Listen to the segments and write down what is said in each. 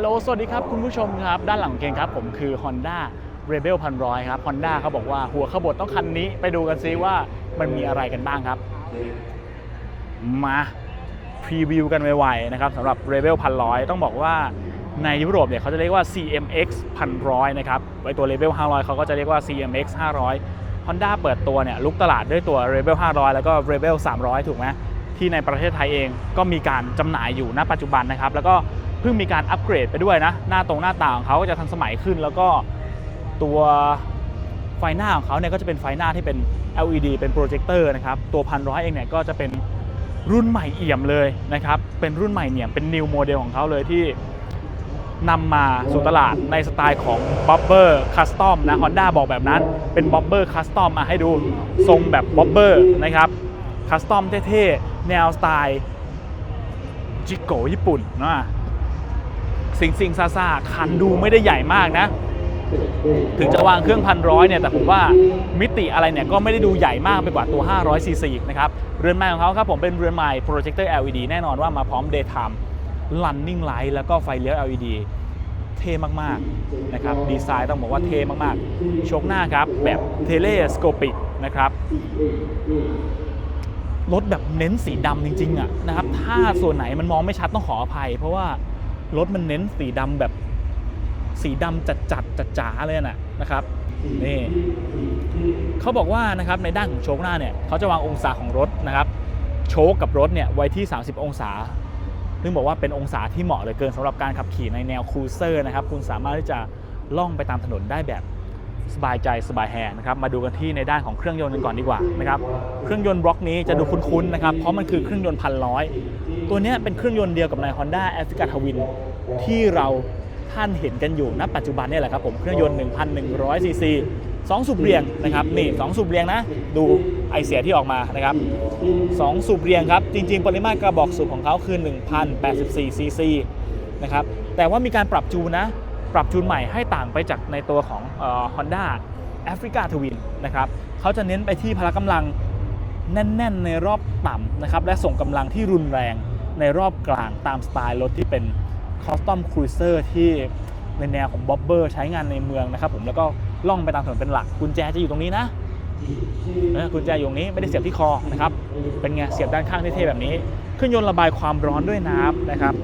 ลโหลสวัสดีครับ คุณผู้ชมครับ ด้านหลังของเกงครับ ผมคือ Honda Rebel พันร้อยครับ Honda เขาบอกว่าหัวขบถต้องคันนี้ไปดูกันซิว่ามันมีอะไรกันบ้างครับ มาพรีวิวกันไวๆนะครับสำหรับ Rebel พันร้อยต้องบอกว่าในยุโรปเนี่ยเขาจะเรียกว่า CMX พันร้อยนะครับไอตัว Rebel 500เขาก็จะเรียกว่า CMX 500 Honda เปิดตัวเนี่ยลุกตลาดด้วยตัว Rebel 500 แล้วก็ Rebel 300 ถูกไหมที่ในประเทศไทยเองก็มีการจำหน่ายอยู่ณปัจจุบันนะครับ แล้วก็ เพิ่งมีการอัปเกรดไปด้วยนะ หน้าตรงหน้าต่าของเขาก็จะทันสมัยขึ้น แล้วก็ตัวไฟหน้าของเขาเนี่ยก็จะเป็นไฟหน้าที่เป็น LED เป็นโปรเจคเตอร์นะครับ ตัวพันร้อยเองเนี่ยก็จะเป็นรุ่นใหม่เอี่ยมเลยนะครับ เป็นรุ่นใหม่เนี่ยเป็น new โมเดลของเขาเลยที่นำมาสู่ตลาดในสไตล์ของ Bobber Custom นะ Honda บอกแบบนั้น เป็น Bobber Custom มาให้ดูทรงแบบ Bobber นะครับ Custom เท่ๆ แนวสไตล์จิโกญี่ปุ่นนะ สิงสิงซาซาคันดูไม่ได้ใหญ่มากนะ ถึงจะวางเครื่องพันร้อยเนี่ย แต่ผมว่ามิติอะไรเนี่ย ก็ไม่ได้ดูใหญ่มากไปกว่าตัว 500 ซีซีนะครับ เรือนไม้ของเขาครับผมเป็นเรือนไม้โปรเจคเตอร์ LED แน่นอนว่ามาพร้อม Daytime Running Light แล้วก็ไฟเลี้ยว LED เท่มากๆนะครับดีไซน์ต้องบอกว่าเท่มากๆโชคหน้าครับ แบบเทเลสโคปิกนะครับรถแบบเน้นสีดำจริงๆอะนะครับถ้าส่วนไหนมันมองไม่ชัดต้องขออภัย เพราะว่า รถมันเน้นสีดำแบบสีดำจัดจัดจัดจ๋าเลยนะนะครับนี่เขาบอกว่านะครับในด้านของโชคหน้าเนี่ยเขาจะวางองศาของรถนะครับ โชคกับรถเนี่ยไว้ที่ 30 องศา ซึ่งบอกว่าเป็นองศาที่เหมาะเลยเกินสำหรับการขับขี่ในแนวครูเซอร์นะครับ คุณสามารถที่จะล่องไปตามถนนได้แบบ สบายใจสบายแฮนด์นะครับมาดูกันที่ในด้านของเครื่องยนต์กันก่อนดีกว่านะครับเครื่องยนต์บล็อกนี้จะดูคุ้นๆนะครับเพราะมันคือเครื่องยนต์พันร้อยตัวนี้เป็นเครื่องยนต์เดียวกับใน Honda a f r i c a Twin ที่เราท่านเห็นกันอยู่ณปัจจุบันนี่แหละครับผมเครื่องยนต์ 1,100ซีซีสองสูบเรียงนะครับนี่สองสูบเรียงนะ ดูไอเสียที่ออกมานะครับสองสูบเรียงครับ จริง ๆ ปริมาตรกระบอกสูบของเขาคือ 1,084ซีซีนะครับแต่ว่ามีการปรับจูนนะ ปรับจูนใหม่ให้ต่างไปจากในตัวของเอ่อ Honda Africa Twin นะครับเขาจะเน้นไปที่พละกำลังแน่น ๆ ในรอบต่ำนะครับและส่งกำลังที่รุนแรงในรอบกลางตามสไตล์รถที่เป็นคอสตอมครูเซอร์ที่ในแนวของบ๊อบเบอร์ใช้งานในเมืองนะครับผมแล้วก็ล่องไปตามถนนเป็นหลักกุญแจจะอยู่ตรงนี้นะกุญแจอยู่ตรงนี้ไม่ได้เสียบที่คอนะครับเป็นไงเสียบด้านข้างเท่ๆแบบนี้เครื่องยนต์ระบายความร้อนด้วยน้ำนะครับ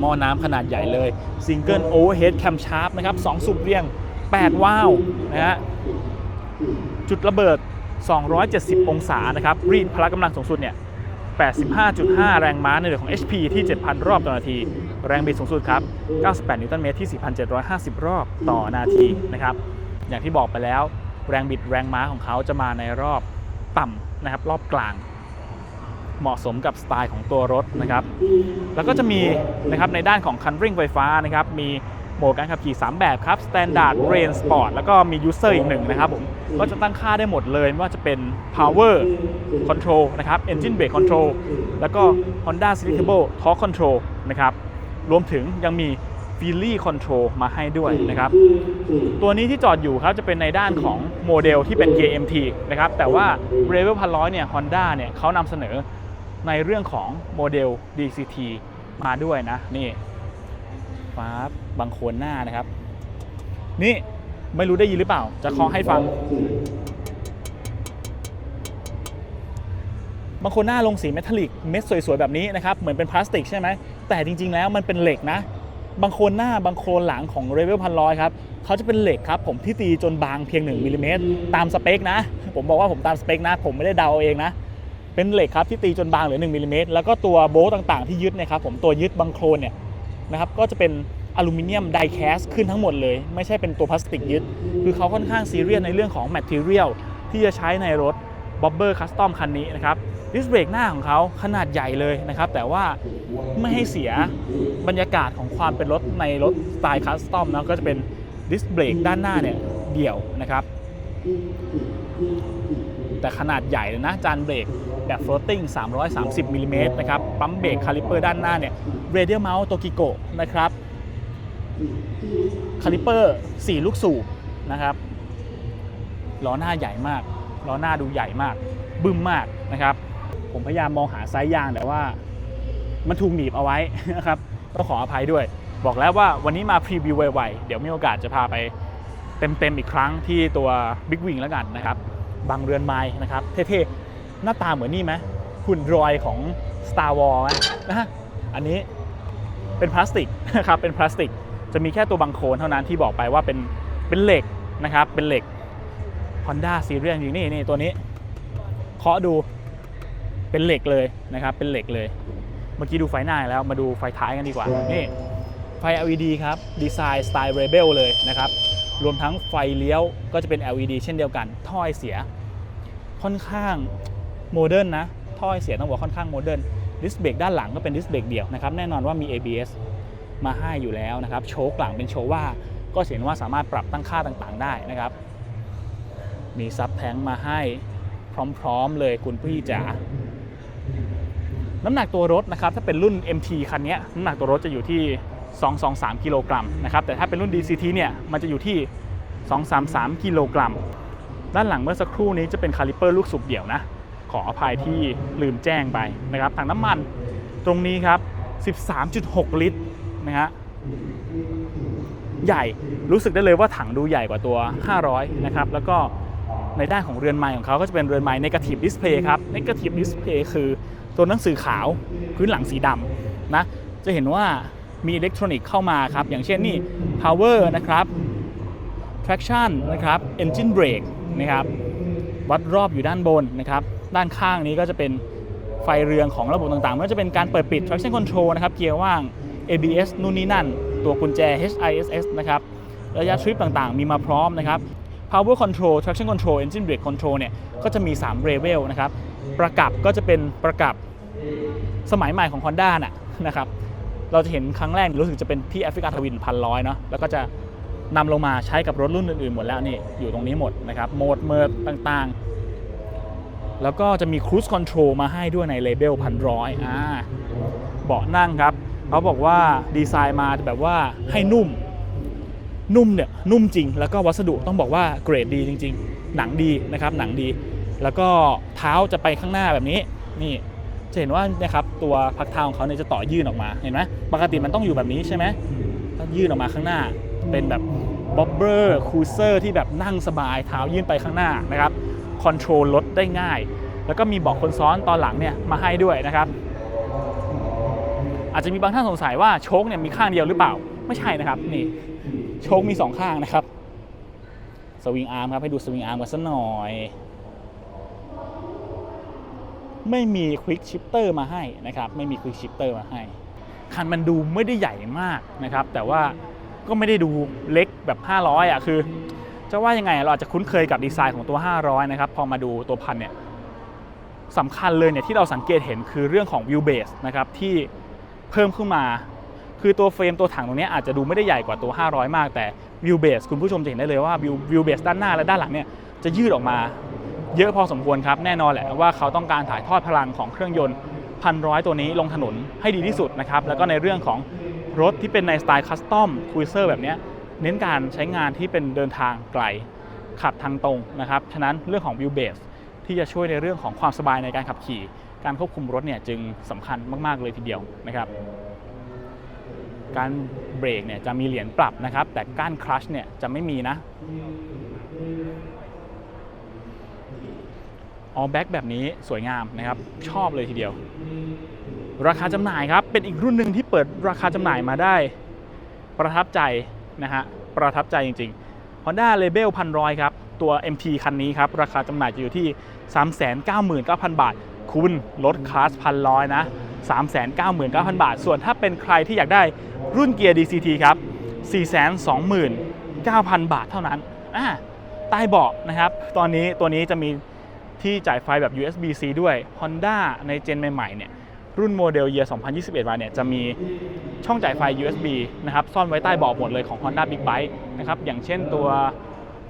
หม้อน้ำขนาดใหญ่เลยซิงเกิลโอเวอร์เฮดแคมชาร์ปนะครับ2สูบเรียง 8 ว้าวนะฮะจุดระเบิด 270 องศานะครับรีดพละกำลังสูงสุดเนี่ย85.5 แรงม้าในเรื่องของ HP ที่ 7,000 รอบต่อนาที แรงบิดสูงสุดครับ 98 นิวตันเมตรที่ 4,750 รอบต่อนาทีนะครับ อย่างที่บอกไปแล้ว แรงบิดแรงม้าของเขาจะมาในรอบต่ำนะครับ รอบกลาง เหมาะสมกับสไตล์ของตัวรถนะครับ แล้วก็จะมีนะครับในด้านของคันเร่งไฟฟ้านะครับมีโหมดการขับขี่ 3 แบบครับ Standard Rain Sport แล้วก็มี User อีกหนึ่งนะครับผม ก็จะตั้งค่าได้หมดเลย ไม่ว่าจะเป็น Power Control นะครับ Engine Brake Control แล้วก็ Honda Selectable Torque Control นะครับ รวมถึงยังมี f e e l y Control มาให้ด้วยนะครับ ตัวนี้ที่จอดอยู่ครับจะเป็นในด้านของโมเดลที่เป็น KMT นะครับ แต่ว่า Rebel 100เนี่ย Honda เนี่ยเขานำเสนอ ในเรื่องของโมเดล DCT มาด้วยนะ นี่ฟ้าบางโคนหน้านะครับ นี่ไม่รู้ได้ยินหรือเปล่า จะเคาะให้ฟัง บางคนหน้าลงสีเมทัลลิกเม็ดสวยๆ แบบนี้นะครับ เหมือนเป็นพลาสติกใช่ไหม แต่จริงๆ แล้วมันเป็นเหล็กนะ บางโคนหน้าบางโคนหลังของเรเวลพันร้อยครับเขาจะเป็นเหล็กครับ ผมที่ตีจนบางเพียง 1มิลลิเมตรตามสเปคนะ ผมบอกว่าผมตามสเปคนะ ผมไม่ได้เดาเอาเองนะ เป็นเหล็กครับที่ตีจนบางเหลือ1มิลลิเมตรแล้วก็ตัวโบลต์ต่างๆที่ยึดเนะครับผมตัวยึดบางโครนเนี่ยนะครับก็จะเป็นอลูมิเนียมไดแคสขึ้นทั้งหมดเลย ไม่ใช่เป็นตัวพลาสติกยึด คือเขาค่อนข้างซีเรียสในเรื่องของแมทเทียลที่จะใช้ในรถ Bobber Custom คันนี้นะครับดิสเบรกหน้าของเขาขนาดใหญ่เลยนะครับ แต่ว่าไม่ให้เสียบรรยากาศของความเป็นรถในรถสไตล์คัสตอมนะก็จะเป็นดิสเบรกด้านหน้าเนี่ยเดี่ยวนะครับ แต่ขนาดใหญ่เลยนะ จานเบรกแบบ floating 330มิลลิเมตรนะครับ ปั๊มเบรกคาลิเปอร์ด้านหน้าเนี่ย radial mount Tokigo นะครับ คาลิเปอร์ 4 ลูกสูบนะครับล้อหน้าใหญ่มากล้อหน้าดูใหญ่มาก บึ้มมากนะครับ ผมพยายามมองหาไซส์ยางแต่ว่ามันถูกหนีบเอาไว้นะครับต้องขออภัยด้วย บอกแล้วว่าวันนี้มาพรีวิวไวๆเดี๋ยวมีโอกาสจะพาไปเต็มๆอีกครั้งที่ตัว Big Wing แล้วกันนะครับ บางเรือนไม้นะครับ เท่ๆ หน้าตาเหมือนนี่ไหมหุ่นรอยของ Star Wars ไหมนะฮะอันนี้เป็นพลาสติกนะครับเป็นพลาสติกจะมีแค่ตัวบังโคนเท่านั้นที่บอกไปว่าเป็นเป็นเหล็กนะครับเป็นเหล็ก Honda s e r i e s จริงนี่นี่ตัวนี้เคาะดูเป็นเหล็กเลยนะครับเป็นเหล็กเลย เมื่อกี้ดูไฟหน้าแล้วมาดูไฟท้ายกันดีกว่านี่ไฟ LED ครับดีไซน์สไตล์ Rebel เลยนะครับ รวมทั้งไฟเลี้ยวก็จะเป็น LED เช่นเดียวกัน ถ้อยเสียค่อนข้างโมเดิร์นนะถ้อยเสียต้องบอกค่อนข้างโมเดิร์นดิสเบรกด้านหลังก็เป็นดิสเบรกเดี่ยวนะครับแน่นอนว่ามี ABS มาให้อยู่แล้วนะครับโชคหลังเป็นโชว่าก็เห็นว่าสามารถปรับตั้งค่าต่างๆ ได้นะครับ มีซับแทงมาให้พร้อมๆเลยคุณพี่จ๋าน้ำหนักตัวรถนะครับถ้าเป็นรุ่น MT คันนี้น้ำหนักตัวรถจะอยู่ที่ 223 กิโลกรัมนะครับแต่ถ้าเป็นรุ่น DCT เนี่ยมันจะอยู่ที่ 233 กิโลกรัม ด้านหลังเมื่อสักครู่นี้จะเป็นคาลิเปอร์ลูกสูบเดี่ยวนะ ขออภัยที่ลืมแจ้งไปนะครับถังน้ำมันตรงนี้ครับ 13.6 ลิตรนะฮะใหญ่รู้สึกได้เลยว่าถังดูใหญ่กว่าตัว 500 นะครับ แล้วก็ในด้านของเรือนไม้ของเขาก็จะเป็นเรือนไม้ Negative Display ครับ Negative Display คือตัวหนังสือขาวพื้นหลังสีดำนะจะเห็นว่า มีอิเล็กทรอนิกส์เข้ามาครับ อย่างเช่นนี่ power นะครับ traction นะครับ engine brake นะครับวัดรอบอยู่ด้านบนนะครับ ด้านข้างนี้ก็จะเป็นไฟเรืองของระบบต่างๆไม่ว่าจะเป็นการเปิดปิด traction control นะครับ เกียร์ว่าง ABS นู่นนี่นั่น ตัวกุญแจ HISS นะครับ ระยะทริปต่างๆ มีมาพร้อมนะครับ power control traction control engine brake control เนี่ย ก็จะมี 3 level นะครับ ประกับก็จะเป็นประกับสมัยใหม่ของ Honda น่ะนะครับ เราจะเห็นครั้งแรกรู้สึกจะเป็นที่แอฟริกาทวินพันร้อยเนาะแล้วก็จะนำลงมาใช้กับรถรุ่นอื่นๆ หมดแล้วนี่อยู่ตรงนี้หมดนะครับโหมดเมิร์ต่างๆ แล้วก็จะมี cruise control มาให้ด้วยในเลเบลพันร้อยอ่าเบาะนั่งครับเขาบอกว่าดีไซน์มาแบบว่าให้นุ่มนุ่มเนี่ยนุ่มจริง แล้วก็วัสดุต้องบอกว่าเกรดดีจริง ๆ หนังดีนะครับหนังดี แล้วก็เท้าจะไปข้างหน้าแบบนี้นี่ จะเห็นว่านะครับตัวพักเท้าของเขาเนี่ยจะต่อยื่นออกมาเห็นไหมปกติมันต้องอยู่แบบนี้ใช่ไหมยื่นออกมาข้างหน้า เป็นแบบบ๊อบเบอร์คูเซอร์ที่แบบนั่งสบายเท้ายื่นไปข้างหน้านะครับคอนโทรลรถได้ง่าย แล้วก็มีบาะคนซ้อนตอนหลังเนี่ยมาให้ด้วยนะครับ อาจจะมีบางท่านสงสัยว่าโชคเนี่ยมีข้างเดียวหรือเปล่าไม่ใช่นะครับนี่โชคมีสองข้างนะครับสวิงอาร์มครับให้ดูสวิงอาร์มกันสักหน่อย ไม่มีควิกชิปเตอร์มาให้นะครับไม่มีควิกชิปเตอร์มาให้ คันมันดูไม่ได้ใหญ่มากนะครับแต่ว่าก็ไม่ได้ดูเล็กแบบ 500อะคือ จะว่ายังไงเราอาจจะคุ้นเคยกับดีไซน์ของตัว 500 นะครับ พอมาดูตัวพันเนี่ยสำคัญเลยเนี่ยที่เราสังเกตเห็นคือเรื่องของวิวเบสนะครับที่เพิ่มขึ้นมา คือตัวเฟรมตัวถังตรงนี้อาจจะดูไม่ได้ใหญ่กว่าตัว 500 มากแต่วิวเบสคุณผู้ชมจะเห็นได้เลยว่าวิววิวเบสด้านหน้าและด้านหลังเนี่ยจะยืดออกมา เยอะพอสมควรครับแน่นอนแหละว่าเขาต้องการถ่ายทอดพลังของเครื่องยนต์พันร้อยตัวนี้ลงถนนให้ดีที่สุดนะครับแล้วก็ในเรื่องของรถที่เป็นในสไตล์คัสตอมคุยเซอร์แบบนี้เน้นการใช้งานที่เป็นเดินทางไกลขับทางตรงนะครับฉะนั้นเรื่องของวิวเบสที่จะช่วยในเรื่องของความสบายในการขับขี่ การควบคุมรถเนี่ยจึงสำคัญมาก ๆ เลยทีเดียวนะครับ การเบรกเนี่ยจะมีเหรียญปรับนะครับ แต่ก้านคลัชเนี่ยจะไม่มีนะ ออแบ็กแบบนี้สวยงามนะครับ ชอบเลยทีเดียว ราคาจำหน่ายครับ เป็นอีกรุ่นหนึ่งที่เปิดราคาจำหน่ายมาได้ ประทับใจนะฮะ ประทับใจจริงๆ Honda Label พันร้อยครับ ตัว MT คันนี้ครับ ราคาจำหน่ายจะอยู่ที่ 399,000 บาท คุณลดคลาสพันร้อยนะ 399,000 บาท ส่วนถ้าเป็นใครที่อยากได้รุ่นเกียร์ DCT ครับ 429,000 บาทเท่านั้นอ่า ใต้เบาะนะครับ ตอนนี้ตัวนี้จะมีที่จ่ายไฟแบบ USB-C ด้วย Honda ในเจนใหม่ๆเนี่ยรุ่นโมเดล Year 2021 มาเนี่ยจะมีช่องจ่ายไฟ USB นะครับซ่อนไว้ใต้เบาะหมดเลยของ Honda Big Bike นะครับอย่างเช่นตัว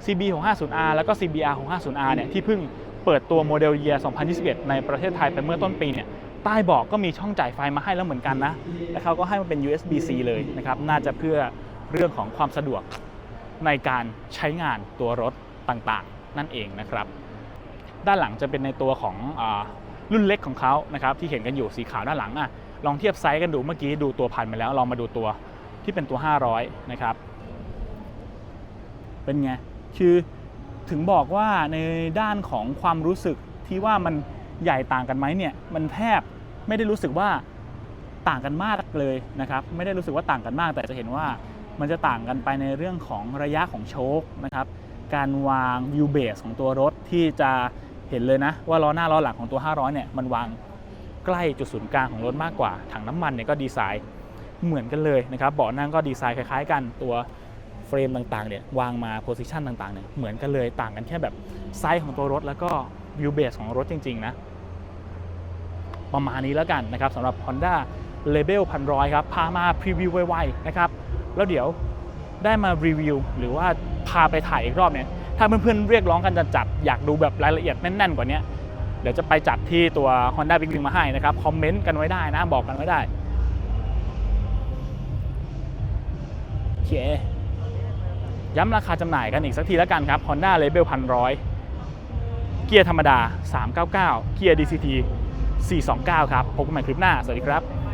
CB 650R แล้วก็ CBR 650R เนี่ยที่เพิ่งเปิดตัวโมเดล Year 2021 ในประเทศไทยไปเมื่อต้นปีเนี่ยใต้เบาะก็มีช่องจ่ายไฟมาให้แล้วเหมือนกันนะและเขาก็ให้มันเป็น USB-C เลยนะครับน่าจะเพื่อเรื่องของความสะดวกในการใช้งานตัวรถ ต่างๆ นั่นเองนะครับ ด้านหลังจะเป็นในตัวของอรุ่นเล็กของเขานะครับที่เห็นกันอยู่สีขาวด้านหลังอะลองเทียบไซส์กันดูเมื่อกี้ดูตัวพันไปแล้วลองมาดูตัวที่เป็นตัว 500 นะครับ เป็นไง คือถึงบอกว่าในด้านของความรู้สึกที่ว่ามันใหญ่ต่างกันไหมเนี่ยมันแทบไม่ได้รู้สึกว่าต่างกันมากเลยนะครับ ไม่ได้รู้สึกว่าต่างกันมาก แต่จะเห็นว่ามันจะต่างกันไปในเรื่องของระยะของโชคนะครับ การวางวิวเบสของตัวรถที่จะเห็นเลยนะ ว่าล้อหน้าล้อหลังของตัว 500 เนี่ยมันวางใกล้จุดศูนย์กลางของรถมากกว่า ถังน้ำมันเนี่ยก็ดีไซน์เหมือนกันเลยนะครับเบาะนั่งก็ดีไซน์คล้ายๆ กันตัวเฟรมต่างๆเนี่ยวางมาโพซิชันต่างๆเนี่ยเหมือนกันเลยต่างกันแค่แบบไซส์ของตัวรถแล้วก็วิวเบสของรถจริง ๆ นะ ประมาณนี้แล้วกันนะครับสำหรับ Honda Label พันร้อยครับพามาพรีวิวไวๆนะครับ แล้วเดี๋ยว ได้มารีวิวหรือว่าพาไปถ่ายอีกรอบเนี่ยถ้าเพื่อนๆเรียกร้องกันจะจัดอยากดูแบบรายละเอียดแน่นๆ กว่านี้เดี๋ยวจะไปจัดที่ตัว Honda Big มาให้นะครับ คอมเมนต์กันไว้ได้นะ บอกกันไว้ได้โอเคย้ำราคาจำหน่ายกันอีกสักทีแล้วกันครับ Honda Label พันร้อยเกียร์ธรรมดา 399 เกียร์ DCT 429 ครับ พบกันใหม่คลิปหน้า สวัสดีครับ